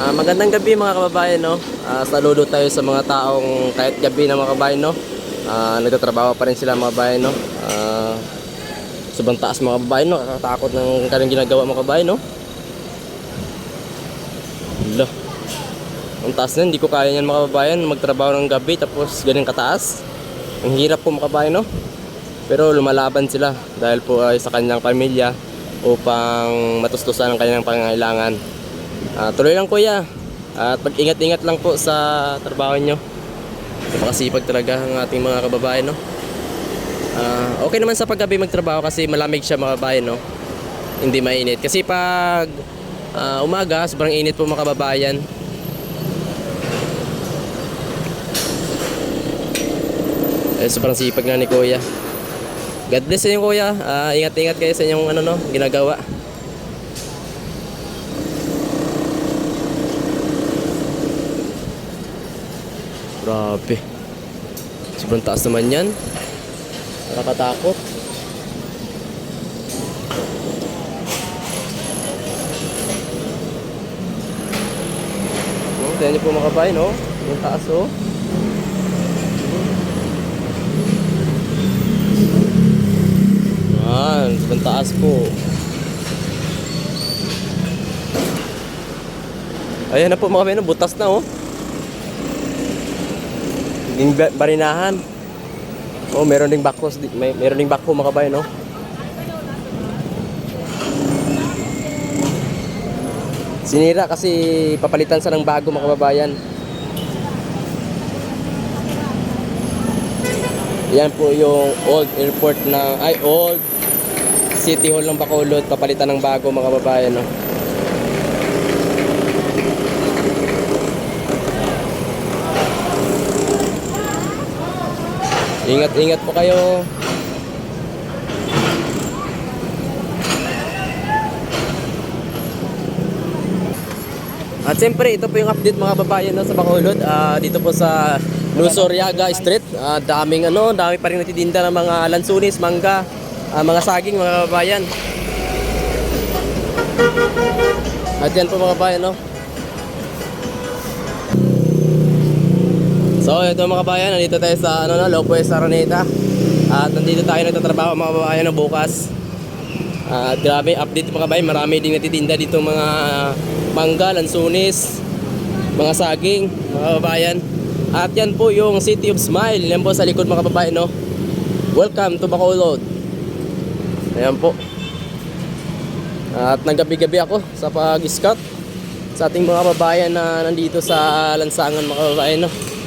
Ah, magandang gabi mga kababayan no. Ah, saludo tayo sa mga taong kahit gabi na mga kababayan no. Ah, nagtatrabaho pa rin sila mga kababayan no. Ah, sobrang taas mga kababayan no. Nakakatakot ng kanilang ginagawa mga kababayan no. Hala. Ang taas na, hindi ko kaya yan mga kababayan magtrabaho ng gabi tapos ganyan kataas. Ang hirap po mga kababayan no. Pero lumalaban sila dahil po ay sa kanyang pamilya upang matustusan ang kanilang pangangailangan. Ah, tuloy lang kuya. At pag-ingat-ingat lang po sa trabaho nyo. Napakasipag talaga ang ating mga kababayan, no? Ah, okay naman sa paggabi magtrabaho kasi malamig siya mga kababayan, no? Hindi mainit. Kasi pag ah, umaga, sobrang init po mga kababayan. Eh, sobrang sipag na ni kuya. God bless sa inyo kuya. Ah, ingat-ingat kayo sa inyong ano, no, ginagawa. Grabe. Sobrang taas naman yan. Nakakatakot. Oh, tingnan niyo po mga kabayan, oh. Yung taas, oh. Yan, sobrang taas po. Ayan na po mga kabayan, butas na, oh. Ba- barinahan. Oh, meron ding backhoe, may meron ding backhoe mga kabayan, no? Sinira kasi papalitan sa ng bago mga kababayan. Yan po yung old airport na ay old City Hall ng Bacolod papalitan ng bago mga kababayan, no? Ingat-ingat po kayo. At siyempre, ito po yung update mga babayan no, sa Bacolod. Ah, dito po sa Lusoriaga Street. Ah, daming ano, dami pa rin natitinda ng mga lansunis, mangga, ah, mga saging mga babayan. At yan po mga babayan, no? So, ito mga kabayan, nandito tayo sa ano na, Lopez Araneta. At nandito tayo nagtatrabaho mga kabayan no, bukas. At grabe, update mga kabayan, marami ding natitinda dito mga mangga, lansunis, mga saging, mga kabayan. At yan po yung City of Smile. Yan po sa likod mga kababayan, no. Welcome to Bacolod. Ayan po. At naggabi-gabi ako sa pag-scout sa ating mga kababayan na nandito sa lansangan mga kababayan, no.